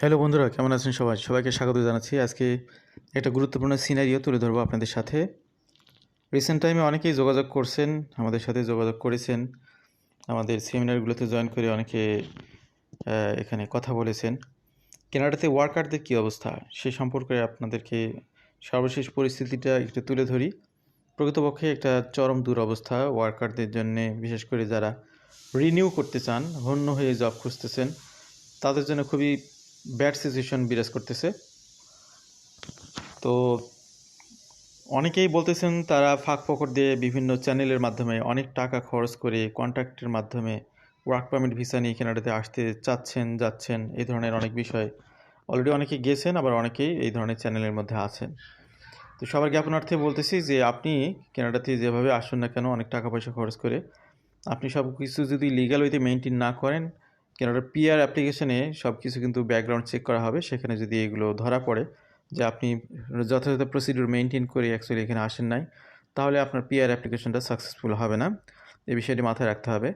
Hello বন্ধুরা, কেমন আছেন সবাই? সবাইকে স্বাগত জানাচ্ছি। আজকে একটা গুরুত্বপূর্ণ সিনারিও তুলে ধরবো আপনাদের সাথে। রিসেন্ট টাইমে অনেকেই যোগাযোগ করছেন, আমাদের সাথে যোগাযোগ করেছেন। আমাদের সেমিনারগুলোতে জয়েন করে অনেকে এখানে কথা বলেছেন। কেনাডাতে ওয়ার্কারদের কী অবস্থা? সে সম্পর্কে আপনাদেরকে সর্বশেষ পরিস্থিতিটা একটু তুলে ধরি। প্রকৃতপক্ষে একটা চরম দুরবস্থা ওয়ার্কারদের জন্য, বিশেষ করে যারা রিনিউ করতে চান হন্য হয়ে জব খুঁজতেছেন, তাদের জন্য খুবই ব্যাড সিচুয়েশন বিরাজ করতেছে। তো অনেকেই বলতেছেন তারা ফাঁক ফকর দিয়ে বিভিন্ন চ্যানেলের মাধ্যমে অনেক টাকা খরচ করে কন্ট্রাক্টের মাধ্যমে ওয়ার্ক পারমিট ভিসা নিয়ে কেনাডাতে আসতে চাচ্ছেন, যাচ্ছেন, এই ধরনের অনেক বিষয়। অলরেডি অনেকে গেছেন, আবার অনেকেই এই ধরনের চ্যানেলের মধ্যে আছেন। তো সবার জ্ঞাপনার্থে বলতেছি যে আপনি কেনাডাতে যেভাবে আসুন না কেন, অনেক টাকা পয়সা খরচ করে আপনি সব কিছু যদি লিগাল ওয়েতে মেনটেন না করেন কেননা পিআর অ্যাপ্লিকেশনে সব কিছু কিন্তু ব্যাকগ্রাউন্ড চেক করা হবে। সেখানে যদি এগুলো ধরা পড়ে যে আপনি যথাযথ প্রসিডিউর মেনটেন করে অ্যাকচুয়ালি এখানে আসেন নাই, তাহলে আপনার পিআর অ্যাপ্লিকেশনটা সাকসেসফুল হবে না। এই বিষয়টি মাথায় রাখতে হবে।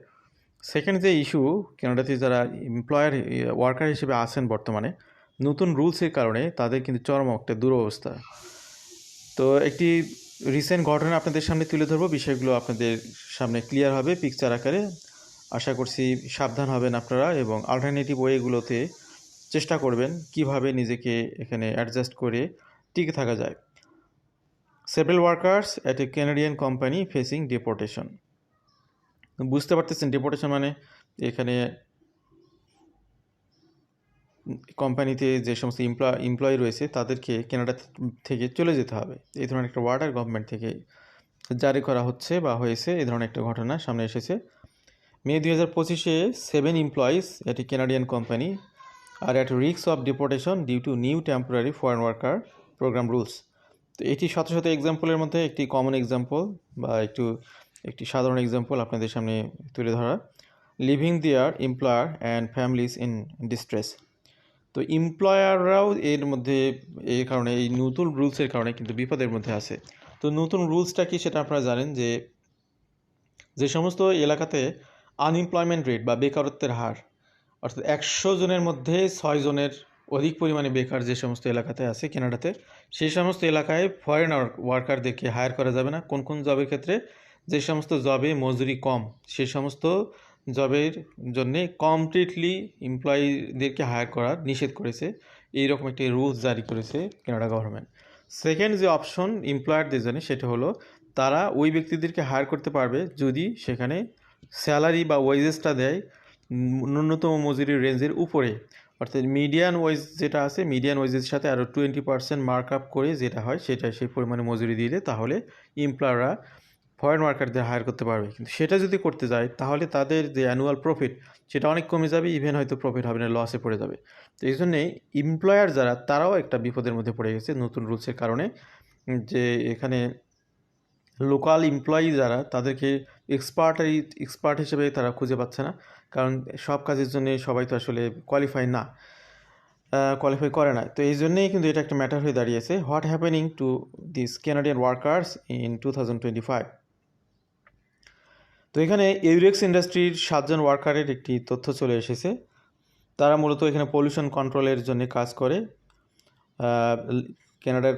সেকেন্ড যে ইস্যু কেনাডাতে যারা এমপ্লয়ার ওয়ার্কার হিসেবে আছেন বর্তমানে, নতুন রুলসের কারণে তাদের কিন্তু চরম একটা দুরবস্থা। তো একটি রিসেন্ট ঘটনা আপনাদের সামনে তুলে ধরবো। বিষয়গুলো আপনাদের সামনে ক্লিয়ার হবে পিকচার আকারে। আশা করছি সাবধান হবেন আপনারা এবং অল্টারনেটিভ ওয়েগুলোতে চেষ্টা করবেন কীভাবে নিজেকে এখানে অ্যাডজাস্ট করে টিকে থাকা যায়। Several workers at a Canadian company facing deportation বুঝতে পারতেছেন ডিপোর্টেশন মানে এখানে কোম্পানিতে যে সমস্ত এমপ্লয় এমপ্লয়ি রয়েছে তাদেরকে কেনাডা থেকে চলে যেতে হবে। এই ধরনের একটা ওয়ার্ডার গভর্নমেন্ট থেকে জারি করা হচ্ছে বা হয়েছে, এই ধরনের একটা ঘটনা সামনে এসেছে। মে দুই হাজার পঁচিশে seven employees at a Canadian company are at রিক্স of deportation due to new temporary foreign worker program rules তো এটি শত শত এক্সাম্পলের মধ্যে একটি কমন এক্সাম্পল বা একটু, একটি সাধারণ এক্সাম্পল আপনাদের সামনে তুলে ধরা। Leaving their employer and families in distress তো এমপ্লয়াররাও এর মধ্যে এর কারণে, এই নতুন রুলসের কারণে কিন্তু বিপদের মধ্যে আছে। তো নতুন রুলসটা কি সেটা আপনারা জানেন যে যে সমস্ত এলাকাতে আনএমপ্লয়মেন্ট রেট বা বেকারত্বের হার, অর্থাৎ একশো জনের মধ্যে ছয় জনের অধিক পরিমাণে বেকার যে সমস্ত এলাকাতে আছে কেনাডাতে, সেই সমস্ত এলাকায় ফরেন ওয়ার্কারদেরকে হায়ার করা যাবে না। কোন কোন জবের ক্ষেত্রে? যে সমস্ত জবে মজুরি কম সেই সমস্ত জবের জন্য কমপ্লিটলি এমপ্লয়িদেরকে হায়ার করার নিষেধ করেছে। এইরকম একটি রুলস জারি করেছে কেনাডা গভর্নমেন্ট সেকেন্ড যে অপশন এমপ্লয়ারদের জন্য, সেটা হলো তারা ওই ব্যক্তিদেরকে হায়ার করতে পারবে যদি সেখানে স্যালারি বা ওয়েজেসটা দেয় ন্যূনতম মজুরি রেঞ্জের উপরে। অর্থাৎ মিডিয়ান ওয়েজ যেটা আছে মিডিয়ান ওয়েজের সাথে আরও টোয়েন্টি পার্সেন্ট মার্ক আপ করে যেটা হয়, সেটা সেই পরিমাণে মজুরি দিলে তাহলে এমপ্লয়াররা ফরেন ওয়ার্কারদের হায়ার করতে পারবে। কিন্তু সেটা যদি করতে যায়, তাহলে তাদের যে অ্যানুয়াল প্রফিট সেটা অনেক কমে যাবে ইভেন হয়তো প্রফিট হবে না লসে পড়ে যাবে। তো এই জন্যে এমপ্লয়ার যারা তারাও একটা বিপদের মধ্যে পড়ে গেছে নতুন রুলসের কারণে, যে এখানে লোকাল এমপ্লয়ি যারা তাদেরকে এক্সপার্টারি এক্সপার্ট হিসেবে তারা খুঁজে পাচ্ছে না। কারণ সব কাজের জন্য সবাই তো আসলে কোয়ালিফাই না কোয়ালিফাই করে না। তো এই জন্যেই কিন্তু এটা একটা ম্যাটার হয়ে দাঁড়িয়েছে। What happening to this Canadian workers in two thousand twenty five তো এখানে ইউরেক্স ইন্ডাস্ট্রির সাতজন ওয়ার্কারের একটি তথ্য চলে এসেছে। তারা মূলত এখানে পলিউশন কন্ট্রোলের জন্য কাজ করে। আহ, কানাডার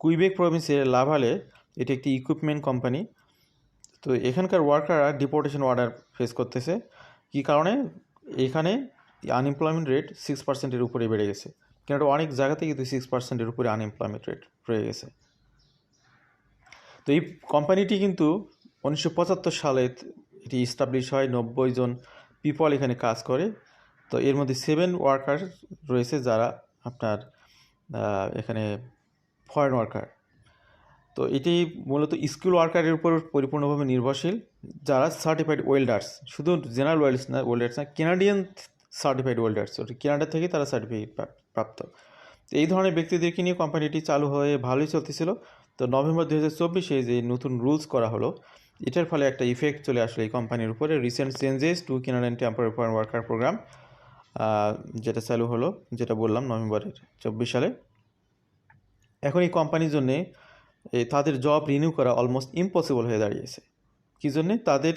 কুইবেক প্রভিন্সের লাভালে এটি একটি ইকুইপমেন্ট কোম্পানি তো এখানকার ওয়ার্কাররা ডিপোর্টেশন অর্ডার ফেস করতেছে। কী কারণে? এখানে আনএমপ্লয়মেন্ট রেট সিক্স পার্সেন্টের উপরে বেড়ে গেছে। কানাডা অনেক জায়গাতে কিন্তু সিক্স পার্সেন্টের উপরে আনএমপ্লয়মেন্ট রেট রয়ে গেছে। তো এই কোম্পানিটি কিন্তু উনিশশো পঁচাত্তর সালে এটি ইস্টাবলিশ হয়। নব্বই জন পিপল এখানে কাজ করে। তো এর মধ্যে সেভেন ওয়ার্কার রয়েছে যারা আপনার এখানে ফরেন ওয়ার্কার তো এটি মূলত স্কিল ওয়ার্কারের উপর পরিপূর্ণভাবে নির্ভরশীল, যারা সার্টিফাইড ওয়েল্ডার্স শুধু জেনারেল ওয়েল্ডার্স না ওয়েল্ডার্স না কেনাডিয়ান সার্টিফাইড ওয়েল্ডার্স কেনাডা থেকে তারা সার্টিফিকেট প্রাপ্ত। এই ধরনের ব্যক্তিদেরকে নিয়ে কোম্পানিটি চালু হয়ে ভালোই চলতেছিল। তো নভেম্বর দু হাজার চব্বিশে যে নতুন রুলস করা হলো, এটার ফলে একটা ইফেক্ট চলে আসলো এই কোম্পানির উপরে। Recent changes to Canadian temporary foreign worker program যেটা চালু হলো, যেটা বললাম নভেম্বরের চব্বিশ সালে। এখন এই কোম্পানির জন্যে তাদের জব রিনিউ করা অলমোস্ট ইম্পসিবল হয়ে দাঁড়িয়েছে। কী জন্যে? তাদের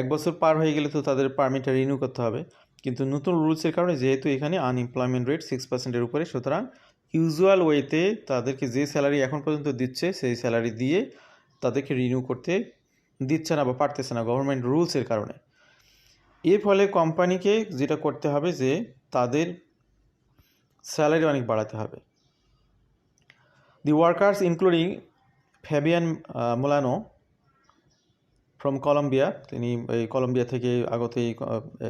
এক বছর পার হয়ে গেলে তো তাদের পারমিটটা রিনিউ করতে হবে। কিন্তু নতুন রুলসের কারণে যেহেতু এখানে আনএমপ্লয়মেন্ট রেট সিক্স পার্সেন্টের উপরে, সুতরাং ইউজুয়াল ওয়েতে তাদেরকে যে স্যালারি এখন পর্যন্ত দিচ্ছে, সেই স্যালারি দিয়ে তাদেরকে রিনিউ করতে দিচ্ছে না বা পারতেছে না গভর্নমেন্ট রুলসের কারণে। এর ফলে কোম্পানিকে যেটা করতে হবে যে তাদের স্যালারি অনেক বাড়াতে হবে। The workers including Fabian Molano from Colombia তিনি এই কলম্বিয়া থেকে আগত এই ক-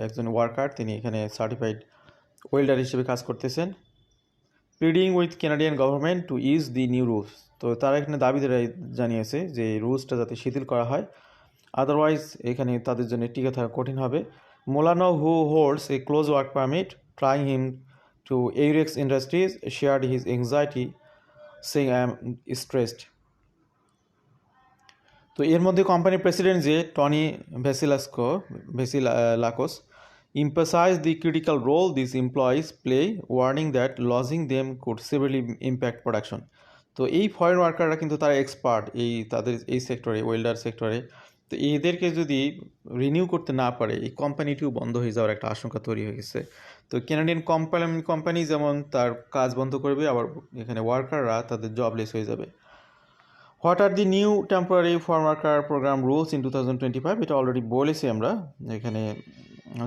একজন ওয়ার্কার তিনি এখানে সার্টিফাইড ওয়েল্ডার হিসেবে কাজ করতেছেন। Pleading with Canadian government to ease the new rules তো তারা এখানে দাবি জানিয়েছে যে রুলসটা যাতে শিথিল করা হয়। আদারওয়াইজ এখানে তাদের জন্য টিকে থাকা কঠিন হবে। Molano who holds a closed work permit trying him to Aerex Industries shared his anxiety saying I am stressed তো এর মধ্যে কোম্পানির প্রেসিডেন্ট যে Tony Vasilasco Vassilakos emphasized the critical role these employees play, warning that losing them could severely impact production. তো এই foreign ওয়ার্কাররা কিন্তু তারা expert এই তাদের এই সেক্টরে ওয়েল্ডার সেক্টরে তো এদেরকে যদি রিনিউ করতে না পারে, এই কোম্পানিটিও বন্ধ হয়ে যাওয়ার একটা আশঙ্কা তৈরি হয়ে গেছে। তো কেনাডিয়ান কোম্পানি কোম্পানি যেমন তার কাজ বন্ধ করবে, আবার এখানে ওয়ার্কাররা তাদের জবলেস হয়ে যাবে। What are the new temporary form worker program rules in two thousand twenty five এটা অলরেডি বলেছি আমরা। এখানে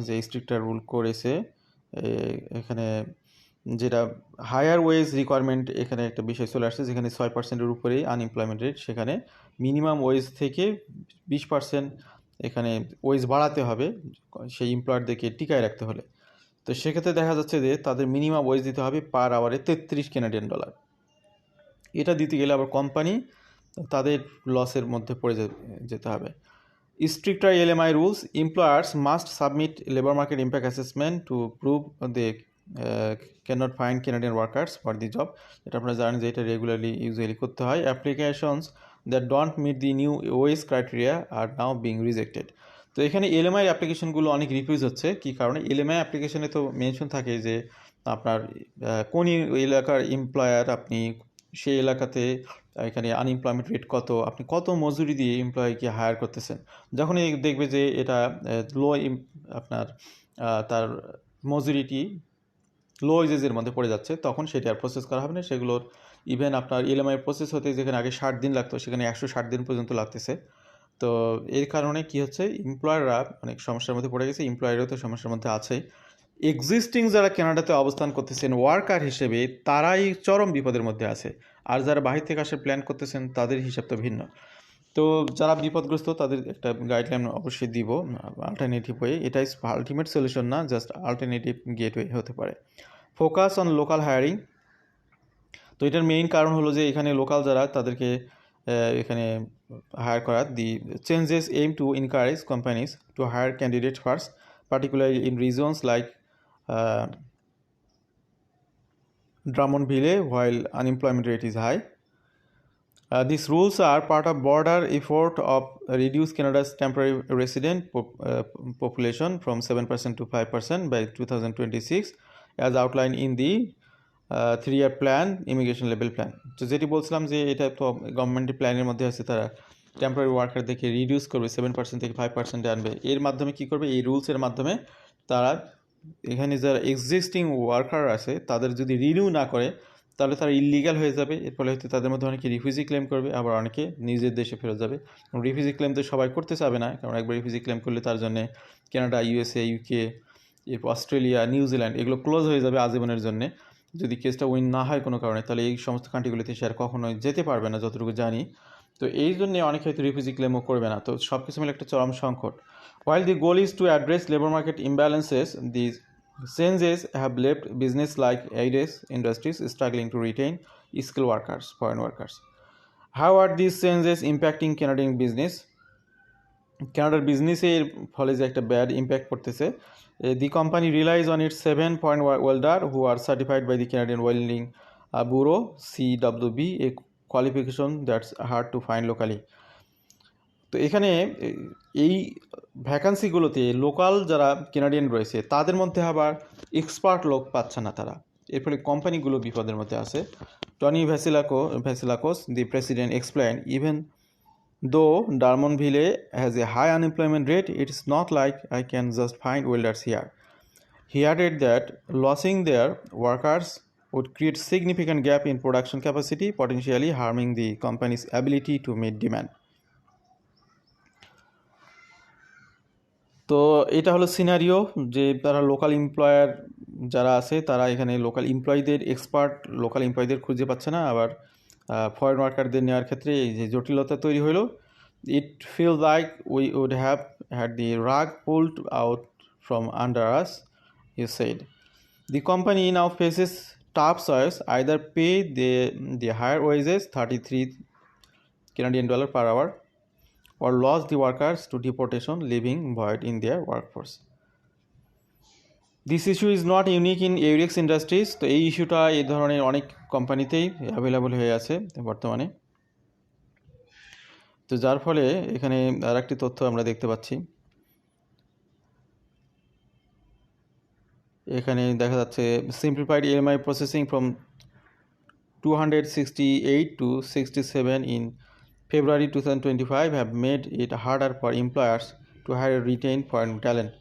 যে স্ট্রিক্টার রুল করেছে এখানে যেটা হায়ার ওয়েজ রিকোয়ারমেন্ট এখানে একটা বিষয় চলে আসছে, যেখানে ছয় পার্সেন্টের উপরেই আনএমপ্লয়মেন্ট রেট সেখানে মিনিমাম ওয়েজ থেকে বিশ পার্সেন্ট এখানে ওয়েজ বাড়াতে হবে সেই এমপ্লয়ারদেরকে টিকায় রাখতে হলে। তো সেক্ষেত্রে দেখা যাচ্ছে যে তাদের মিনিমাম ওয়েজ দিতে হবে পার আওয়ারে তেত্রিশ কেনাডিয়ান ডলার এটা দিতে গেলে আবার কোম্পানি তাদের লসের মধ্যে পড়ে যেতে হবে। Stricter LMI rules, employers must submit labor market impact assessment to prove they uh, cannot find Canadian workers for the job. এটা আপনারা জানেন যে এটা রেগুলারলি ইউজুয়ালি করতে হয়। Applications that don't meet the new wage criteria are now being rejected তো এখানে LMI অ্যাপ্লিকেশনগুলো অনেক রিফিউজ হচ্ছে। কী কারণে? এলএমআই অ্যাপ্লিকেশনে তো মেনশন থাকে যে আপনার কোন এলাকার এমপ্লয়ার আপনি সেই এলাকাতে এখানে আনএমপ্লয়মেন্ট রেট কত, আপনি কত মজুরি দিয়ে এমপ্লয়িকে হায়ার করতেছেন? যখনই দেখবে যে এটা লো আপনার তার মজুরিটি লো ওয়েজেসের মধ্যে পড়ে যাচ্ছে, তখন সেটা আর প্রসেস করা হবে না। সেগুলোর ইভেন আপনার ইএমআই প্রসেস হতে যেখানে আগে ষাট দিন লাগতো, সেখানে একশো ষাট দিন পর্যন্ত লাগতেছে। তো এর কারণে কি হচ্ছে এমপ্লয়াররা অনেক সমস্যার মধ্যে পড়ে গেছে এমপ্লয়ারও তো সমস্যার মধ্যে আছে। এক্সিস্টিং যারা কানাডাতে অবস্থান করতেছেন ওয়ার্কার হিসেবে তারাই চরম বিপদের মধ্যে আছে। আর যারা বাহির থেকে আসার প্ল্যান করতেছেন, তাদের হিসাব তো ভিন্ন। তো যারা বিপদগ্রস্ত, তাদের একটা গাইডলাইন অবশ্যই দিব আলটারনেটিভ ওয়ে এটাই আলটিমেট সলিউশন না জাস্ট আলটারনেটিভ গেটওয়ে হতে পারে। ফোকাস অন লোকাল হায়ারিং তো এটার মেইন কারণ হলো যে এখানে লোকাল যারা, তাদেরকে এখানে হায়ার করা the changes aim to encourage companies to hire candidate first particular in regions like Drummond while unemployment rate is high this rules are part of border effort of reduce Canada's temporary resident population from seven percent to five percent by two thousand twenty six as outline in the uh, year plan plan level plan তো যেটি বলছিলাম যে এটা তো গভর্নমেন্টের প্ল্যানের মধ্যে আছে তারা টেম্পোরারি ওয়ার্কারদেরকে রিডিউস করবে সেভেন পার্সেন্ট থেকে ফাইভ পার্সেন্টে আনবে। এর মাধ্যমে কী করবে? এই রুলসের মাধ্যমে তারা এখানে যারা এক্সিস্টিং ওয়ার্কার আছে তাদের যদি রিনিউ না করে তাহলে তারা ইলিগাল হয়ে যাবে। এর ফলে হয়তো তাদের মধ্যে অনেকে রিফিউজি ক্লেম করবে আবার অনেকে নিজের দেশে ফেরত যাবে। রিফিউজি ক্লেম তো সবাই করতে চাবে না কারণ একবার রিফিউজি ক্লেম করলে তার জন্য Canada USA UK Australia New Zealand এগুলো ক্লোজ হয়ে যাবে আজীবনের জন্য। যদি কেসটা উইন না হয় কোনো কারণে, তাহলে এই সমস্ত কান্ট্রিগুলিতে সে আর কখনোই যেতে পারবে না, যতটুকু জানি। তো এই জন্যে অনেক হয়তো রিফিউজি ক্লেমও করবে না। তো সব কিছু মিলে একটা চরম সংকট। While the goal is to address labour market imbalances the changes have left business like এইডেস Industries struggling to retain skill workers foreign workers how are this changes impacting Canadian business ক্যানাডার বিজনেসের ফলে যে একটা ব্যাড ইম্প্যাক্ট পড়তেছে the company relies on its seven point welder who are certified by the Canadian Welding Bureau C W B a qualification that's hard to find locally তো এখানে এ- এই ভ্যাকান্সিগুলোতে local যারা Canadian রয়েছে, তাদের মধ্যে আবার এক্সপার্ট লোক পাচ্ছে না তারা। এর ফলে কোম্পানিগুলো বিপদের মধ্যে আছে। Tony Vassilako Vassilakos the president explain even Drummondville has a high unemployment rate it is not like I can just find welders here He added that losing their workers would create significant gap in production capacity, potentially harming the company's ability to meet demand. তো এটা হলো scenario যে তারা local employer যারা আছে তারা এখানে local এমপ্লয়ীদের এক্সপার্ট লোকাল এমপ্লয়ীদের খুঁজে পাচ্ছে না আবার ফরেন ওয়ার্কারদের নেওয়ার ক্ষেত্রে এই যে জটিলতা তৈরি হলো it feel like we would have had the rug pulled out from under us you said the company in now faces tough choices either pay they the higher wages thirty three Canadian dollar per hour or lose the workers to deportation leaving void in their workforce this issue is not unique in Eurex Industries তো এই ইস্যুটা এই ধরনের অনেক কোম্পানিতেই available হয়ে আছে বর্তমানে। তো যার ফলে এখানে আর একটি তথ্য আমরা দেখতে পাচ্ছি। এখানে দেখা যাচ্ছে simplified EMI processing from two hundred sixty eight to sixty seven in February two thousand twenty five have made it harder for employers to hire retain foreign talent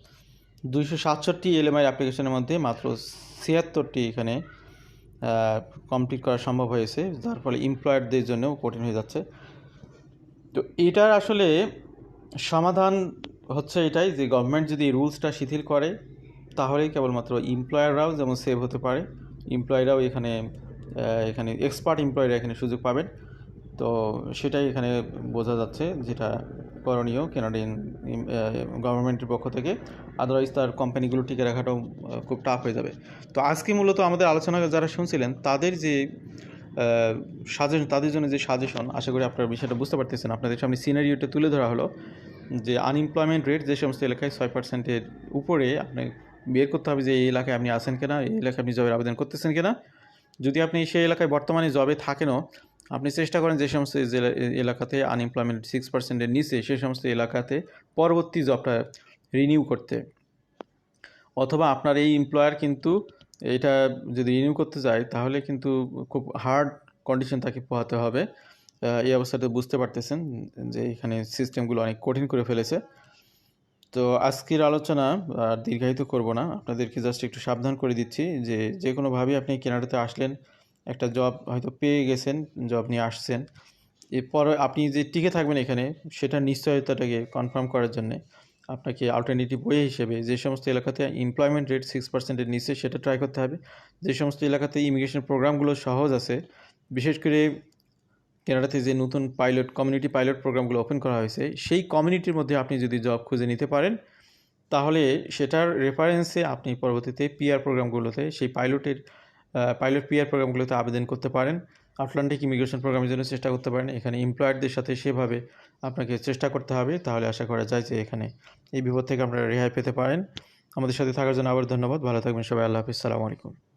দুইশো সাতষট্টি এলএমআই অ্যাপ্লিকেশনের মধ্যে মাত্র ছিয়াত্তরটি এখানে কমপ্লিট করা সম্ভব হয়েছে। যার ফলে এমপ্লয়ারদের জন্যও কঠিন হয়ে যাচ্ছে। তো এটার আসলে সমাধান হচ্ছে এটাই যে গভর্নমেন্ট যদি রুলসটা শিথিল করে, তাহলেই কেবলমাত্র এমপ্লয়াররাও যেমন সেভ হতে পারে। এমপ্লয়িরাও এখানে এখানে এক্সপার্ট এমপ্লয়িরা এখানে সুযোগ পাবেন। তো সেটাই এখানে বোঝা যাচ্ছে যেটা করণীয় কেনাডিয়ান গভর্নমেন্টের পক্ষ থেকে। আদারওয়াইজ তার কোম্পানিগুলো টিকে রাখাটাও খুব টাফ হয়ে যাবে। তো আজকে মূলত আমাদের আলোচনা যারা শুনছিলেন, তাদের যে সাজেশন তাদের জন্য যে সাজেশন আশা করি আপনারা বিষয়টা বুঝতে পারতেছেন। আপনাদের সামনে সিনারিওটা তুলে ধরা হলো যে আনএমপ্লয়মেন্ট রেট যে সমস্ত এলাকায় ছয় পার্সেন্টের উপরে আপনি বের করতে হবে যে, এই এলাকায় আপনি আছেন কিনা, এই এলাকায় আপনি জবের আবেদন করতেছেন কিনা। যদি আপনি সেই এলাকায় বর্তমানে জবে থাকেনও আপনি চেষ্টা করেন যে সমস্ত এলাকাতে আনএমপ্লয়মেন্ট সিক্স পার্সেন্টের নিচে সে সমস্ত এলাকাতে পরবর্তী জবটা রিনিউ করতে। অথবা আপনার এই এমপ্লয়ার কিন্তু এটা যদি রিনিউ করতে যায় তাহলে কিন্তু খুব হার্ড কন্ডিশন তাকে পোহাতে হবে। এই অবস্থাতে বুঝতে পারতেছেন যে এখানে সিস্টেমগুলো অনেক কঠিন করে ফেলেছে। তো আজকের আলোচনা আর দীর্ঘায়িত করব না। আপনাদেরকে জাস্ট একটু সাবধান করে দিচ্ছি যে যে কোনোভাবেই আপনি কেনাডাতে আসলেন একটা জব হয়তো পেয়ে গেছেন জব নিয়ে আসছেন। এরপর আপনি যে টিকে থাকবেন এখানে সেটার নিশ্চয়তাটাকে কনফার্ম করার জন্যে আপনাকে অল্টারনেটিভ ওয়ে হিসেবে যে সমস্ত এলাকাতে এমপ্লয়মেন্ট রেট সিক্স পার্সেন্টের নিচে সেটা ট্রাই করতে হবে। যে সমস্ত এলাকাতে ইমিগ্রেশন প্রোগ্রামগুলো সহজ আছে, বিশেষ করে কেনাডাতে যে নতুন পাইলট কমিউনিটি পাইলট প্রোগ্রামগুলো ওপেন করা হয়েছে, সেই কমিউনিটির মধ্যে আপনি যদি জব খুঁজে নিতে পারেন, তাহলে সেটার রেফারেন্সে আপনি পরবর্তীতে পিআর প্রোগ্রামগুলোতে সেই পাইলটের পাইলট পিআর প্রোগ্রামগুলোতে আবেদন করতে পারেন। আটলান্টিক ইমিগ্রেশন প্রোগ্রামের জন্য চেষ্টা করতে পারেন। এখানে এমপ্লয়ারদের সাথে সেভাবে আপনাকে চেষ্টা করতে হবে। তাহলে আশা করা যায় যে এখানে এই বিপদ থেকে আপনারা রেহাই পেতে পারেন। আমাদের সাথে থাকার জন্য আবার ধন্যবাদ। ভালো থাকবেন সবাই। আল্লাহ হাফিজ। সালামু আলাইকুম।